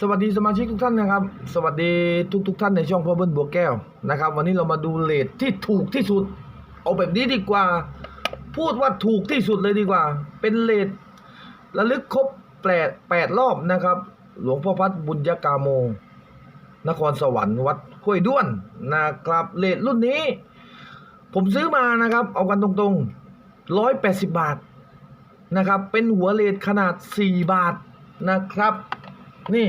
สวัสดีสมาชิกทุกท่านนะครับ สวัสดีทุกทุกๆท่านในช่องพ่อเบิ้ลบัวแก้วนะครับ วันนี้เรามาดูเลทที่ถูกที่สุด เอาแบบนี้ดีกว่า พูดว่าถูกที่สุดเลยดีกว่า เป็นเลทระลึกครบแปดแปดรอบนะครับ หลวงพ่อพัดบุญยกาโม นครสวรรค์วัดห้วยด้วนนะครับเลทรุ่นนี้ ผมซื้อมานะครับ เอากันตรงๆร้อยแปดสิบบาทนะครับ เป็นหัวเลทขนาดสี่บาทนะครับ นี่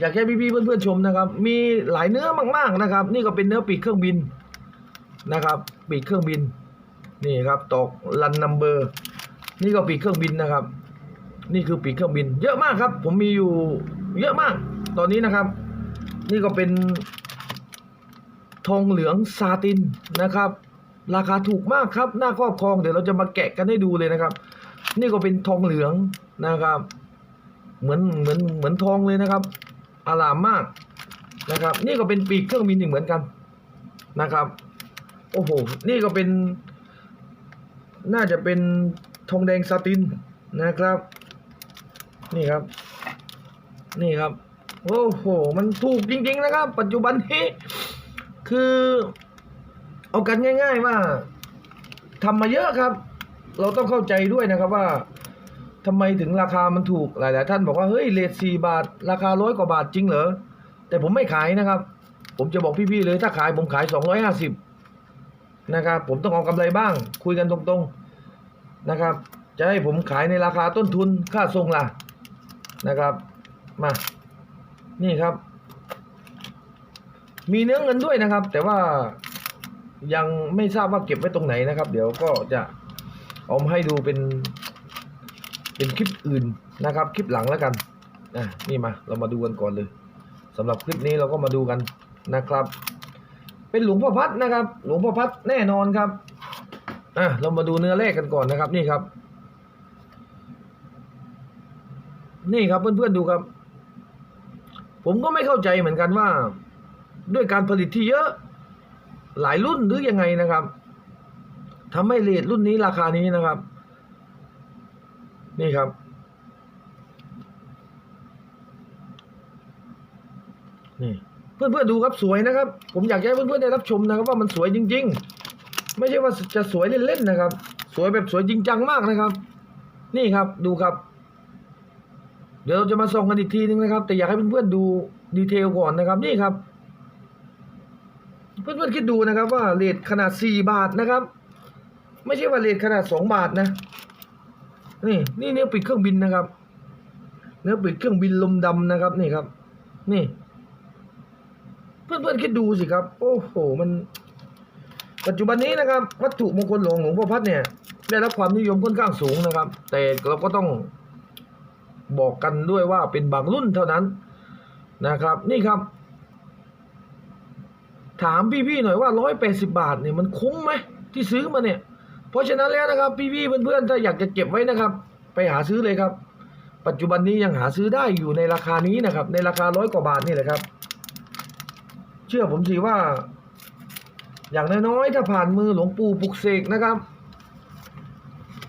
อยากให้พี่ๆเพื่อนๆชมนะครับ มีหลายเนื้อมาก ๆนะครับ นี่ก็เป็นเนื้อปีกเครื่องบินนะครับ ปีกเครื่องบินนี่ครับตอกลันนัมเบอร์ นี่ก็ปีกเครื่องบินนะครับ นี่คือปีกเครื่องบิน เยอะมากครับ ผมมีอยู่เยอะมาก ตอนนี้นะครับ นี่ก็เป็นทองเหลืองซาตินนะครับ ราคาถูกมากครับหน้าครอบครองเดี๋ยวเราจะมาแกะกันให้ดูเลยนะครับ นี่ก็เป็นทองเหลืองนะครับ เหมือนเหมือนเหมือนทองเลยนะครับอารามมากนะครับ นี่ก็เป็นปีกเครื่องบินอีกเหมือนกันนะครับโอ้โหนี่ก็เป็น น่าจะเป็นทองแดงซาตินนะครับ นี่ครับ นี่ครับโอ้โห มันถูกจริง ๆ นะครับ ปัจจุบันนี้ คือเอากันง่าย ๆ ว่าทำมาเยอะครับ เราต้องเข้าใจด้วยนะครับว่า ทำไมถึงราคามันถูกหลาย ๆ ท่านบอกว่าเฮ้ยเลทสี่บาท ราคาร้อยกว่าบาทจริงเหรอแต่ผมไม่ขายนะครับ ผมจะบอกพี่ ๆ เลยถ้าขายผมขายสองร้อยห้าสิบนะครับผมต้องเอากำไรบ้าง คุยกันตรง ๆ นะครับ จะให้ผมขายในราคาต้นทุนค่าส่งล่ะนะครับมานี่ครับ มีเนื้อเงินด้วยนะครับ แต่ว่ายังไม่ทราบว่าเก็บไว้ตรงไหนนะครับ เดี๋ยวก็จะเอามาให้ดูเป็น เป็นคลิปอื่นนะครับคลิปหลังแล้วกันอะนี่มาเรามาดูกันก่อนเลยสำหรับคลิปนี้เราก็มาดูกันนะครับ เป็นหลวงพ่อพัดนะครับ หลวงพ่อพัดแน่นอนครับอะเรามาดูเนื้อแรกกันก่อนนะครับนี่ครับ นี่ครับเพื่อนๆดูครับ ผมก็ไม่เข้าใจเหมือนกันว่า ด้วยการผลิตที่เยอะหลายรุ่นหรือยังไงนะครับทำให้เลทรุ่นนี้ราคานี้นะครับ นี่ครับ นี่เพื่อนๆดูครับสวยนะครับ ผมอยากให้เพื่อนๆได้รับชมนะครับว่ามันสวยจริง ๆ ไม่ใช่ว่าจะสวยเล่นๆนะครับ สวยแบบสวยจริงจังมากนะครับ นี่ครับดูครับ เดี๋ยวเราจะมาส่องกันอีกทีนึงนะครับ แต่อยากให้เพื่อนๆดูดีเทลก่อนนะครับ นี่ครับ เพื่อนๆคิดดูนะครับว่าเลทขนาดสี่บาทนะครับ ไม่ใช่ว่าเลทขนาดสองบาทนะ นี่นี่เนื้อปีกเครื่องบินนะครับ เนื้อปีกเครื่องบินลมดำนะครับนี่ครับ นี่ เพื่อนๆคิดดูสิครับ โอ้โหมัน ปัจจุบันนี้นะครับ วัตถุมงคลหลวงหลวงพ่อพัดเนี่ย ได้รับความนิยมค่อนข้างสูงนะครับ แต่เราก็ต้องบอกกันด้วยว่าเป็นบางรุ่นเท่านั้นนะครับ นี่ครับ ถามพี่ๆหน่อยว่าร้อยแปดสิบาทเนี่ยมันคุ้มไหมที่ซื้อมาเนี่ย เพราะฉะนั้นแล้วนะครับ พี่ๆเพื่อนๆถ้าอยากจะเก็บไว้นะครับ ไปหาซื้อเลยครับ ปัจจุบันนี้ยังหาซื้อได้อยู่ในราคานี้นะครับ ในราคาร้อยกว่าบาทนี่แหละครับ เชื่อผมสิว่า อย่างน้อยๆถ้าผ่านมือหลวงปู่ปลุกเสกนะครับ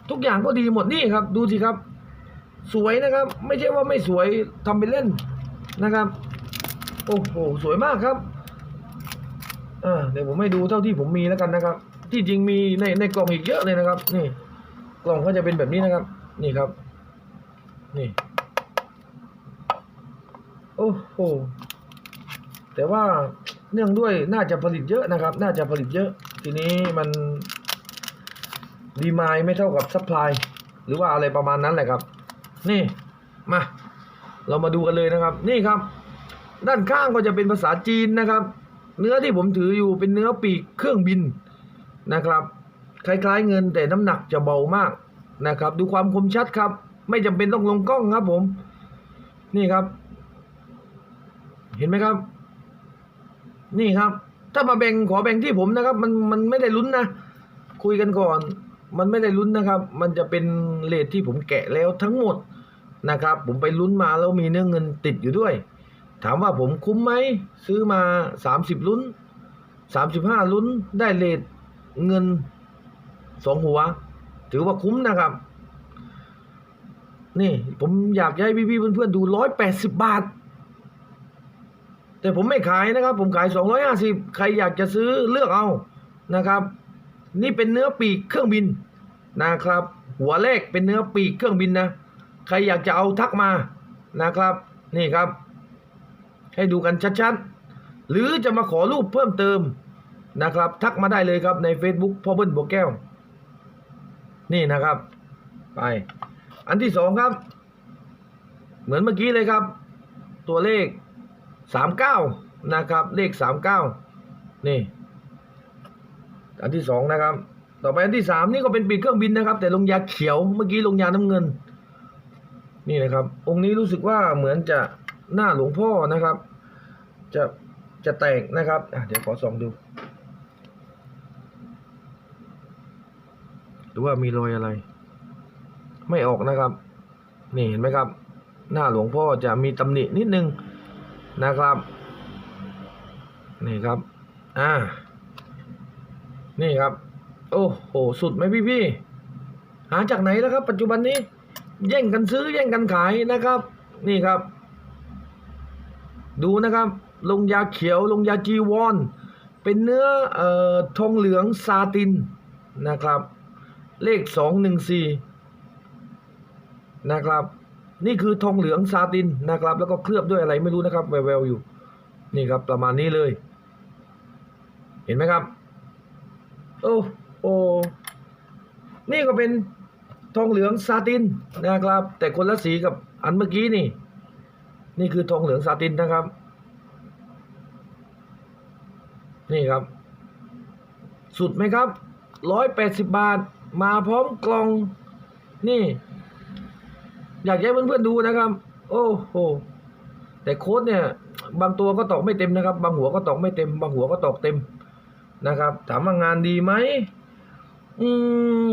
ทุกอย่างก็ดีหมดนี่ครับ ดูสิครับ สวยนะครับ ไม่ใช่ว่าไม่สวยทำเป็นเล่นนะครับ โอ้โหสวยมากครับเดี๋ยวผมให้ดูเท่าที่ผมมีแล้วกันนะครับ ที่จริงมีในในกล่องอีกเยอะเลยนะครับ นี่ กล่องก็จะเป็นแบบนี้นะครับ นี่ครับ นี่ โอ้โหแต่ว่าเนื่องด้วยน่าจะผลิตเยอะนะครับ น่าจะผลิตเยอะ ทีนี้มันดีมายไม่เท่ากับซัพพลายหรือว่าอะไรประมาณนั้นแหละครับ นี่มาเรามาดูกันเลยนะครับ นี่ครับ ด้านข้างก็จะเป็นภาษาจีนนะครับ เนื้อที่ผมถืออยู่เป็นเนื้อปีกเครื่องบิน นะครับ คล้ายๆเงินแต่น้ำหนักจะเบามากนะครับ ดูความคมชัดครับ ไม่จำเป็นต้องลงกล้องครับผม นี่ครับ เห็นไหมครับ นี่ครับ ถ้ามาแบ่งขอแบ่งที่ผมนะครับ มันมันไม่ได้ลุ้นนะ คุยกันก่อน มันไม่ได้ลุ้นนะครับ มันจะเป็นเลทที่ผมแกะแล้วทั้งหมดนะครับ ผมไปลุ้นมาแล้วมีเนื้อเงินติดอยู่ด้วย ถามว่าผมคุ้มไหม ซื้อมาสามสิบลุ้นสามสิบห้าลุ้นได้เลท เงินสองหัว ถือว่าคุ้มนะครับ นี่ผมอยากให้พี่ๆเพื่อนๆดูร้อยแปดสิบบาท แต่ผมไม่ขายนะครับ ผมขายสองร้อยห้าสิบใครอยากจะซื้อเลือกเอานะครับ นี่เป็นเนื้อปีกเครื่องบินนะครับ หัวเลขเป็นเนื้อปีกเครื่องบินนะ ใครอยากจะเอาทักมานะครับ นี่ครับ ให้ดูกันชัดๆ หรือจะมาขอรูปเพิ่มเติม นะครับ ทักมาได้เลยครับใน Facebook พ่อเบิ้ลบัวแก้ว นี่นะครับ ไป อันที่สองครับ เหมือนเมื่อกี้เลยครับ ตัวเลขสามเก้านะครับ เลขสามเก้านี่ อันที่สองนะครับ ต่อไปอันที่สามนี่ก็เป็นปีกเครื่องบินนะครับ แต่ลงยาเขียวเมื่อกี้ลงยาน้ำเงิน นี่นะครับ องค์นี้รู้สึกว่าเหมือนจะหน้าหลวงพ่อนะครับ จะจะแตกนะครับ เดี๋ยวขอส่องดู รือว่ามีรอยอะไร ไม่ออกนะครับ นี่เห็นไหมครับ หน้าหลวงพ่อจะมีตำหนินิดนึงนะครับ นี่ครับ อ่า นี่ครับ โอ้โห สุดไหมพี่พี่หาจากไหนแล้วครับ ปัจจุบันนี้ แย่งกันซื้อแย่งกันขายนะครับ นี่ครับ ดูนะครับ ลงยาเขียว ลงยาจีวอนเป็นเนื้อเอ่อทองเหลืองซาตินนะครับ เลขสองหนึ่งสี่นะครับ นี่คือทองเหลืองซาตินนะครับ แล้วก็เคลือบด้วยอะไรไม่รู้นะครับแววๆอยู่ นี่ครับประมาณนี้เลย เห็นไหมครับ โอ้โอ้นี่ก็เป็นทองเหลืองซาตินนะครับ แต่คนละสีกับอันเมื่อกี้นี่ นี่คือทองเหลืองซาตินนะครับ นี่ครับ สุดไหมครับร้อยแปดสิบบาท มาพร้อมกล่องนี่ อยากให้เพื่อนๆดูนะครับ โอ้โหแต่โค้ดเนี่ย บางตัวก็ตอกไม่เต็มนะครับ บางหัวก็ตอกไม่เต็ม บางหัวก็ตอกเต็มนะครับ ถามว่างานดีไหมอืม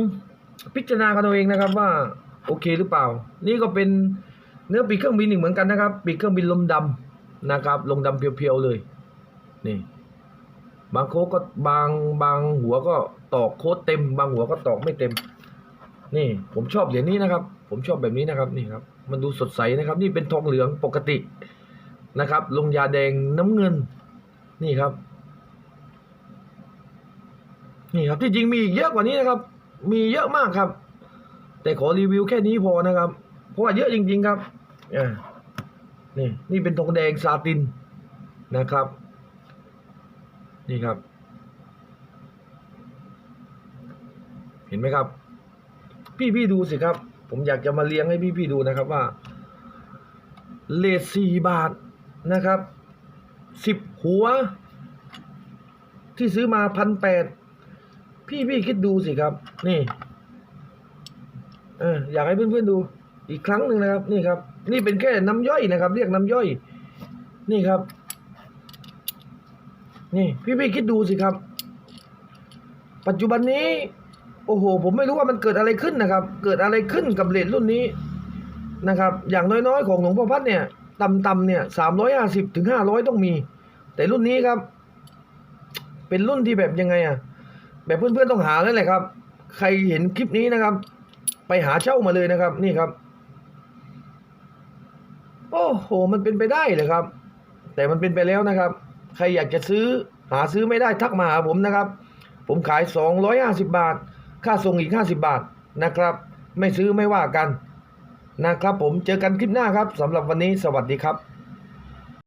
พิจารณากันเอาเองนะครับว่า โอเคหรือเปล่า นี่ก็เป็นเนื้อปีกเครื่องบินอีกเหมือนกันนะครับ ปีกเครื่องบินลมดำนะครับลมดำเพียวๆเลย นี่ บางโค้ก็บางบางหัวก็ตอกโค้ดเต็ม บางหัวก็ตอกไม่เต็ม นี่ผมชอบเหรียญนี้นะครับ ผมชอบแบบนี้นะครับนี่ครับมันดูสดใสนะครับ นี่เป็นทองเหลืองปกตินะครับ ลงยาแดงน้ำเงิน นี่ครับ นี่ครับที่จริงมีเยอะกว่านี้นะครับ มีเยอะมากครับ แต่ขอรีวิวแค่นี้พอนะครับ เพราะว่าเยอะจริง ๆ ครับอ่านี่นี่เป็นทองแดงซาตินนะครับ นี่ครับ เห็นไหมครับ พี่พี่ดูสิครับ ผมอยากจะมาเลี้ยงให้พี่พี่ดูนะครับว่าเลทสี่บาทนะครับสิบหัว ที่ซื้อมาพันแปดพี่พี่คิดดูสิครับ นี่เอออยากให้เพื่อนๆดู อีกครั้งหนึ่งนะครับ นี่ครับ นี่เป็นแค่น้ำย่อยนะครับ เรียกน้ำย่อย นี่ครับ นี่พี่พี่คิดดูสิครับ ปัจจุบันนี้ โอ้โห ผมไม่รู้ว่ามันเกิดอะไรขึ้นนะครับ เกิดอะไรขึ้นกับเหรียญรุ่นนี้นะครับ อย่างน้อยๆ ของหลวงพ่อพัดเนี่ยต่ำๆเนี่ยสามร้อยห้าสิบถึงห้าร้อยต้องมี แต่รุ่นนี้ครับ เป็นรุ่นที่แบบยังไงอะแบบเพื่อนๆต้องหาแล้วแหละครับ ใครเห็นคลิปนี้นะครับ ไปหาเช่ามาเลยนะครับ นี่ครับ โอ้โห มันเป็นไปได้เลยครับ แต่มันเป็นไปแล้วนะครับ ใครอยากจะซื้อหาซื้อไม่ได้ทักมาหาผมนะครับ ผมขาย 250 บาท ค่าส่งอีก 50 บาทนะครับ ไม่ซื้อไม่ว่ากันนะครับผมเจอกันคลิปหน้าครับสำหรับวันนี้สวัสดีครับ